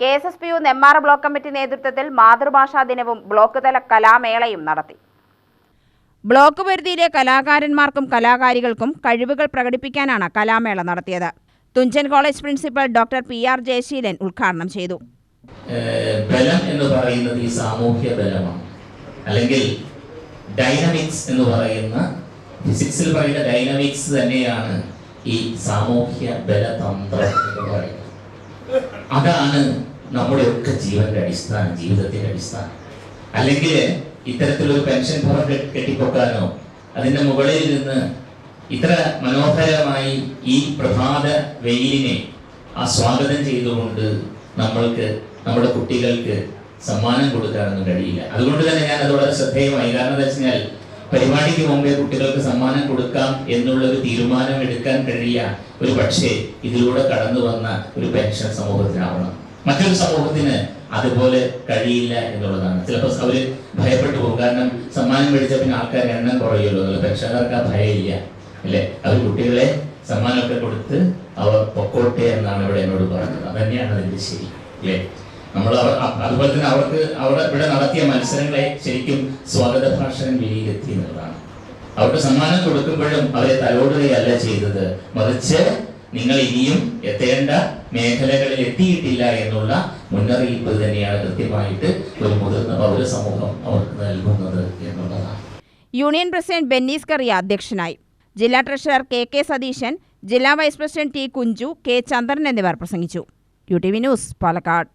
K S S P U Nemmara block committee നേതൃത്വത്തിൽ മാതൃഭാഷാ ദിനവും ബ്ലോക്ക് തല കലാമേളയും നടത്തി. ബ്ലോക്ക് പരിധിയിലെ കലാകാരന്മാർക്കും കലാകാരികൾക്കും കഴിവുകൾ പ്രകടിപ്പിക്കാനാണ് കലാമേള നടത്തിയത്. Thunchan college principal doctor P R Jayasheelan ഉദ്ഘാടനം ചെയ്തു. ബലം എന്ന് പറയുന്നത് ഈ സാമൂഹ്യ ബലമാണ്. അല്ലെങ്കിൽ ഡൈനമിക്സ് എന്ന് പറയുന്ന ഫിസിക്സിൽ പറയുന്ന ഡൈനമിക്സ് തന്നെയാണ് ഈ സാമൂഹ്യ ബലതന്ത്രം എന്ന് പറയുന്നത്. അതാണ് നമ്മുടെയൊക്കെ ജീവന്റെ അടിസ്ഥാനം ജീവിതത്തിന്റെ അടിസ്ഥാനം. അല്ലെങ്കിൽ ഇത്തരത്തിലൊരു പെൻഷൻ ഭവൻ കെട്ടി- കെട്ടിപ്പൊക്കാനോ അതിന്റെ മുകളിൽ നിന്ന് ഇത്ര മനോഹരമായി ഈ പ്രഭാത വെയിലിനെ ആ സ്വാഗതം ചെയ്തുകൊണ്ട് നമ്മൾക്ക് നമ്മുടെ കുട്ടികൾക്ക് സമ്മാനം കൊടുക്കാനൊന്നും കഴിയില്ല. അതുകൊണ്ട് തന്നെ ഞാൻ അത് വളരെ ശ്രദ്ധേയമായി. കാരണം എന്താ വെച്ചാൽ പരിപാടിക്ക് മുമ്പേ കുട്ടികൾക്ക് സമ്മാനം കൊടുക്കാം എന്നുള്ള ഒരു തീരുമാനം എടുക്കാൻ കഴിയ ഒരു പക്ഷേ ഇതിലൂടെ കടന്നു വന്ന ഒരു പെൻഷൻ സമൂഹത്തിനാവണം. മറ്റൊരു സമൂഹത്തിന് അതുപോലെ കഴിയില്ല എന്നുള്ളതാണ്. ചിലപ്പോൾ അവർ ഭയപ്പെട്ടു പോകും. കാരണം സമ്മാനം മേടിച്ച പിന്നെ ആൾക്കാർ എണ്ണം കുറയുള്ളൂ എന്നുള്ള പെൻഷൻകാർക്ക് ആ ഭയമില്ല. അല്ലേ? അവർ കുട്ടികളെ സമ്മാനമൊക്കെ കൊടുത്ത് അവർ പൊക്കോട്ടെ എന്നാണ് ഇവിടെ എന്നോട് പറഞ്ഞത്. അതന്നെയാണ് അതിന്റെ ശരി. അല്ലേ? നമ്മൾ അതുപോലെ തന്നെ അവർക്ക് അവിടെ ഇവിടെ നടത്തിയ മത്സരങ്ങളെ ശരിക്കും സ്വാഗത ഭാഷകൻ വിലയിരുത്തി എന്നുള്ളതാണ്. അവർക്ക് സമ്മാനം കൊടുക്കുമ്പോഴും അവരെ തലോടുകയല്ല ചെയ്തത്. മറിച്ച് നിങ്ങൾ ഇനിയും എത്തേണ്ട മേഖലകളിൽ എത്തിയിട്ടില്ല എന്നുള്ള മുന്നറിയിപ്പ് തന്നെയാണ് കൃത്യമായിട്ട് ഒരു മുതിർന്ന പൗര സമൂഹം അവർക്ക് നൽകുന്നത് എന്നുള്ളതാണ്. യൂണിയൻ പ്രസിഡന്റ് ബെന്നീസ് കറിയ അധ്യക്ഷനായി. ജില്ലാ ട്രഷറർ കെ കെ സതീശൻ ജില്ലാ vice president T Kunchu K Chandran എന്നിവർ പ്രസംഗിച്ചു. U T V news Palakkad.